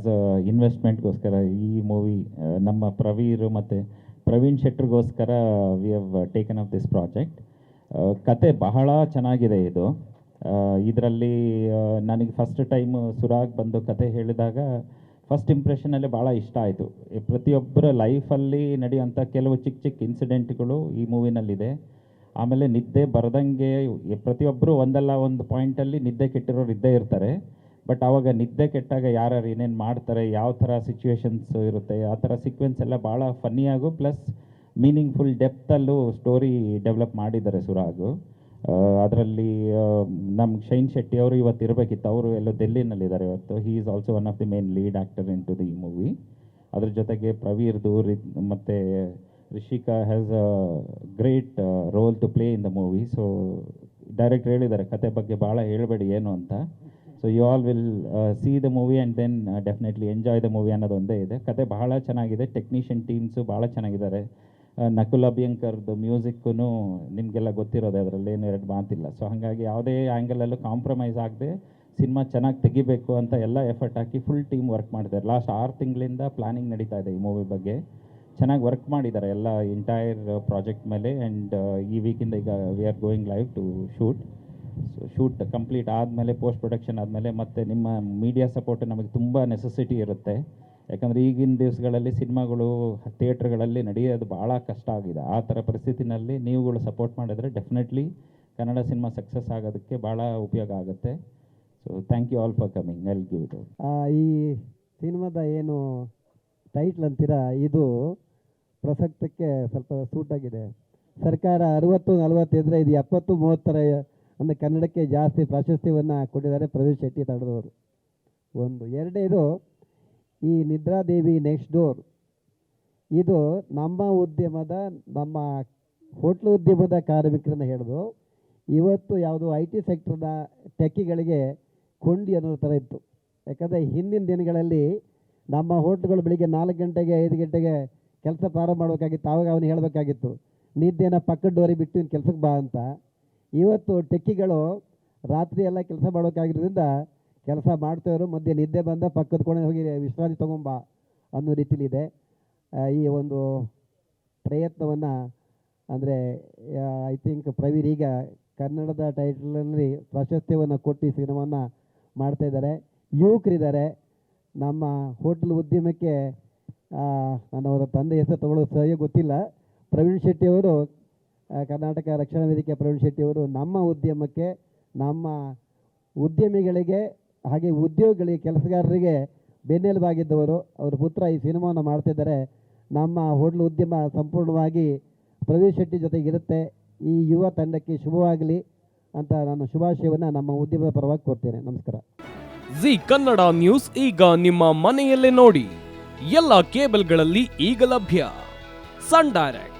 As a ಇನ್ವೆಸ್ಟ್ಮೆಂಟ್ಗೋಸ್ಕರ ಈ movie ನಮ್ಮ ಪ್ರವೀರ್ ಮತ್ತು Praveen ಶೆಟ್ರಿಗೋಸ್ಕರ we have taken up this project ಕತೆ ಬಹಳ ಚೆನ್ನಾಗಿದೆ ಇದು. ಇದರಲ್ಲಿ ನನಗೆ ಫಸ್ಟ್ ಟೈಮ್ ಸುರಾಗ್ ಬಂದು ಕತೆ ಹೇಳಿದಾಗ ಫಸ್ಟ್ ಇಂಪ್ರೆಷನಲ್ಲಿ ಭಾಳ ಇಷ್ಟ ಆಯಿತು. ಪ್ರತಿಯೊಬ್ಬರ ಲೈಫಲ್ಲಿ ನಡೆಯುವಂಥ ಕೆಲವು ಚಿಕ್ಕ ಚಿಕ್ಕ ಇನ್ಸಿಡೆಂಟ್ಗಳು ಈ ಮೂವಿನಲ್ಲಿದೆ ಆಮೇಲೆ ನಿದ್ದೆ ಬರದಂಗೆ ಪ್ರತಿಯೊಬ್ಬರು ಒಂದಲ್ಲ ಒಂದು ಪಾಯಿಂಟಲ್ಲಿ ನಿದ್ದೆ ಕೆಟ್ಟಿರೋರು ಇದ್ದೇ ಇರ್ತಾರೆ. ಬಟ್ ಆವಾಗ ನಿದ್ದೆ ಕೆಟ್ಟಾಗ ಯಾರ್ಯಾರು ಏನೇನು ಮಾಡ್ತಾರೆ, ಯಾವ ಥರ ಸಿಚುವೇಶನ್ಸ್ ಇರುತ್ತೆ, ಆ ಥರ ಸೀಕ್ವೆನ್ಸ್ ಎಲ್ಲ ಭಾಳ ಫನ್ನಿಯಾಗು ಪ್ಲಸ್ ಮೀನಿಂಗ್ಫುಲ್ ಡೆಪ್ತಲ್ಲೂ ಸ್ಟೋರಿ ಡೆವಲಪ್ ಮಾಡಿದ್ದಾರೆ ಸುರಾಗು. ಅದರಲ್ಲಿ ನಮ್ಮ ಶೈನ್ ಶೆಟ್ಟಿ ಅವರು ಇವತ್ತು ಇರಬೇಕಿತ್ತು. ಅವರು ಎಲ್ಲೋ ದೆಲ್ಲಿನಲ್ಲಿದ್ದಾರೆ ಇವತ್ತು. He is also one of the main lead actor in to the movie ಅದ್ರ ಜೊತೆಗೆ ಪ್ರವೀರ್ದು ರಿ ಮತ್ತು Rishika has a great role to play in the movie so direct ಹೇಳಿದ್ದಾರೆ. ಕತೆ ಬಗ್ಗೆ ಭಾಳ ಹೇಳಬೇಡಿ ಏನು ಅಂತ. So you all will see the movie and then definitely enjoy the movie ಅನ್ನೋದೊಂದೇ ಇದೆ. ಕತೆ ಬಹಳ ಚೆನ್ನಾಗಿದೆ ಟೆಕ್ನಿಷಿಯನ್ ಟೀಮ್ಸು ಭಾಳ ಚೆನ್ನಾಗಿದ್ದಾರೆ. ಆ, ನಕುಲ್ ಅಭಿಯಂಕರ್ದು ಮ್ಯೂಸಿಕ್ಕೂ ನಿಮಗೆಲ್ಲ ಗೊತ್ತಿರೋದೆ ಅದರಲ್ಲಿ ಏನು ಎರಡು ಮಾತಿಲ್ಲ. ಸೊ ಹಾಗಾಗಿ ಯಾವುದೇ ಆ್ಯಂಗಲಲ್ಲೂ ಕಾಂಪ್ರಮೈಸ್ ಆಗದೆ ಸಿನಿಮಾ ಚೆನ್ನಾಗಿ ತೆಗಿಬೇಕು ಅಂತ ಎಲ್ಲ ಎಫರ್ಟ್ ಹಾಕಿ ಫುಲ್ ಟೀಮ್ ವರ್ಕ್ ಮಾಡಿದ್ದಾರೆ. ಲಾಸ್ಟ್ ಆರು ತಿಂಗಳಿಂದ ಪ್ಲಾನಿಂಗ್ ನಡೀತಾ ಇದೆ ಈ ಮೂವಿ ಬಗ್ಗೆ. ಚೆನ್ನಾಗಿ ವರ್ಕ್ ಮಾಡಿದ್ದಾರೆ ಎಲ್ಲ ಎಂಟೈರ್ ಪ್ರಾಜೆಕ್ಟ್ ಮೇಲೆ ಆ್ಯಂಡ್ ಈ ವೀಕಿಂದ ಈಗ we are going live to shoot shoot complete ಆದಮೇಲೆ ಪೋಸ್ಟ್ ಪ್ರೊಡಕ್ಷನ್ ಆದಮೇಲೆ, ಮತ್ತು ನಿಮ್ಮ ಮೀಡಿಯಾ ಸಪೋರ್ಟ್ ನಮಗೆ ತುಂಬ ನೆಸೆಸಿಟಿ ಇರುತ್ತೆ. ಯಾಕಂದರೆ ಈಗಿನ ದಿವಸಗಳಲ್ಲಿ ಸಿನಿಮಾಗಳು, ಥಿಯೇಟ್ರ್ಗಳಲ್ಲಿ ನಡೆಯೋದು ಭಾಳ ಕಷ್ಟ ಆಗಿದೆ. ಆ ಥರ ಪರಿಸ್ಥಿತಿನಲ್ಲಿ ನೀವುಗಳು ಸಪೋರ್ಟ್ ಮಾಡಿದರೆ ಡೆಫಿನೆಟ್ಲಿ ಕನ್ನಡ ಸಿನಿಮಾ ಸಕ್ಸಸ್ ಆಗೋದಕ್ಕೆ ಭಾಳ ಉಪಯೋಗ ಆಗುತ್ತೆ. So thank you all for coming I give it ಈ ಸಿನಿಮಾದ ಏನು ಟೈಟ್ಲ್ ಅಂತೀರಾ, ಇದು ಪ್ರಸಕ್ತಕ್ಕೆ ಸ್ವಲ್ಪ ಸೂಟ್ ಆಗಿದೆ. ಸರ್ಕಾರ ಅರವತ್ತು ನಲವತ್ತು ಇದ್ದರೆ ಇದು ಎಪ್ಪತ್ತು ಮೂವತ್ತರ ಅಂದರೆ ಕನ್ನಡಕ್ಕೆ ಜಾಸ್ತಿ ಪ್ರಾಶಸ್ತ್ಯವನ್ನು ಕೊಟ್ಟಿದ್ದಾರೆ ಪ್ರವೀಣ್ ಶೆಟ್ಟಿ ತಂಡದವರು. ಒಂದು. ಎರಡನೇದು, ಈ ನಿದ್ರಾದೇವಿ ನೆಕ್ಸ್ಟ್ ಡೋರ್ ಇದು ನಮ್ಮ ಉದ್ಯಮದ, ನಮ್ಮ ಹೋಟ್ಲು ಉದ್ಯಮದ ಕಾರ್ಮಿಕರನ್ನ ಹಿಡಿದು ಇವತ್ತು ಯಾವುದು ಐ ಟಿ ಸೆಕ್ಟರ್ನ ಟೆಕ್ಕಿಗಳಿಗೆ ಕೊಂಡಿ ಅನ್ನೋ ಥರ ಇತ್ತು. ಯಾಕಂದರೆ ಹಿಂದಿನ ದಿನಗಳಲ್ಲಿ ನಮ್ಮ ಹೋಟ್ಲುಗಳು ಬೆಳಿಗ್ಗೆ ನಾಲ್ಕು ಗಂಟೆಗೆ, ಐದು ಗಂಟೆಗೆ ಕೆಲಸ ಪ್ರಾರಂಭ ಮಾಡಬೇಕಾಗಿತ್ತು, ಆವಾಗ ಅವನು ಹೇಳಬೇಕಾಗಿತ್ತು, ನಿದ್ದೆನ ಪಕ್ಕದ ಡೋರಿ ಬಿಟ್ಟು ಕೆಲಸಕ್ಕೆ ಕೆಲ್ಸಕ್ಕೆ ಬಾ ಅಂತ. ಇವತ್ತು ಟೆಕ್ಕಿಗಳು ರಾತ್ರಿ ಎಲ್ಲ ಕೆಲಸ ಮಾಡೋಕ್ಕಾಗಿರೋದ್ರಿಂದ ಕೆಲಸ ಮಾಡ್ತಾಯಿದ್ರು ಮಧ್ಯೆ ನಿದ್ದೆ ಬಂದ ಪಕ್ಕದ ಕೋಣೆ ಹೋಗಿ ವಿಶ್ರಾಂತಿ ತೊಗೊಂಬ ಅನ್ನೋ ರೀತಿಲಿದೆ. ಈ ಒಂದು ಪ್ರಯತ್ನವನ್ನು, ಅಂದರೆ ಐ ಥಿಂಕ್ ಪ್ರವೀರ್ ಈಗ ಕನ್ನಡದ ಟೈಟಲಲ್ಲಿ ಪ್ರಾಶಸ್ತ್ಯವನ್ನು ಕೊಟ್ಟು ಈ ಸಿನಿಮಾನ ಮಾಡ್ತಾಯಿದ್ದಾರೆ ಯುವಕರಿದ್ದಾರೆ. ನಮ್ಮ ಹೋಟೆಲ್ ಉದ್ಯಮಕ್ಕೆ ನಾನು ಅವರ ತಂದೆ ಹೆಸರು ತಗೊಳ್ಳೋದು ಸರಿಯಾಗಿ ಗೊತ್ತಿಲ್ಲ. ಪ್ರವೀಣ್ ಶೆಟ್ಟಿಯವರು ಕರ್ನಾಟಕ ರಕ್ಷಣಾ ವೇದಿಕೆ ಪ್ರವೀಣ್ ಶೆಟ್ಟಿಯವರು ನಮ್ಮ ಉದ್ಯಮಕ್ಕೆ, ನಮ್ಮ ಉದ್ಯಮಿಗಳಿಗೆ, ಹಾಗೆ ಉದ್ಯೋಗಿಗಳಿಗೆ, ಕೆಲಸಗಾರರಿಗೆ ಬೆನ್ನೆಲುಬಾಗಿದ್ದವರು. ಅವರ ಪುತ್ರ ಈ ಸಿನಿಮಾವನ್ನು ಮಾಡ್ತಿದ್ದಾರೆ. ನಮ್ಮ ಹೋಟ್ಲು ಉದ್ಯಮ ಸಂಪೂರ್ಣವಾಗಿ ಪ್ರವೀಣ್ ಶೆಟ್ಟಿ ಜೊತೆಗಿರುತ್ತೆ ಈ ಯುವ ತಂಡಕ್ಕೆ ಶುಭವಾಗಲಿ ಅಂತ ನಾನು ಶುಭಾಶಯವನ್ನು ನಮ್ಮ ಉದ್ಯಮದ ಪರವಾಗಿ ಕೊಡ್ತೇನೆ ನಮಸ್ಕಾರ. ಜಿ ಕನ್ನಡ ನ್ಯೂಸ್ ಈಗ ನಿಮ್ಮ ಮನೆಯಲ್ಲೇ ನೋಡಿ. ಎಲ್ಲ ಕೇಬಲ್ಗಳಲ್ಲಿ ಈಗ ಲಭ್ಯ. Sun Direct.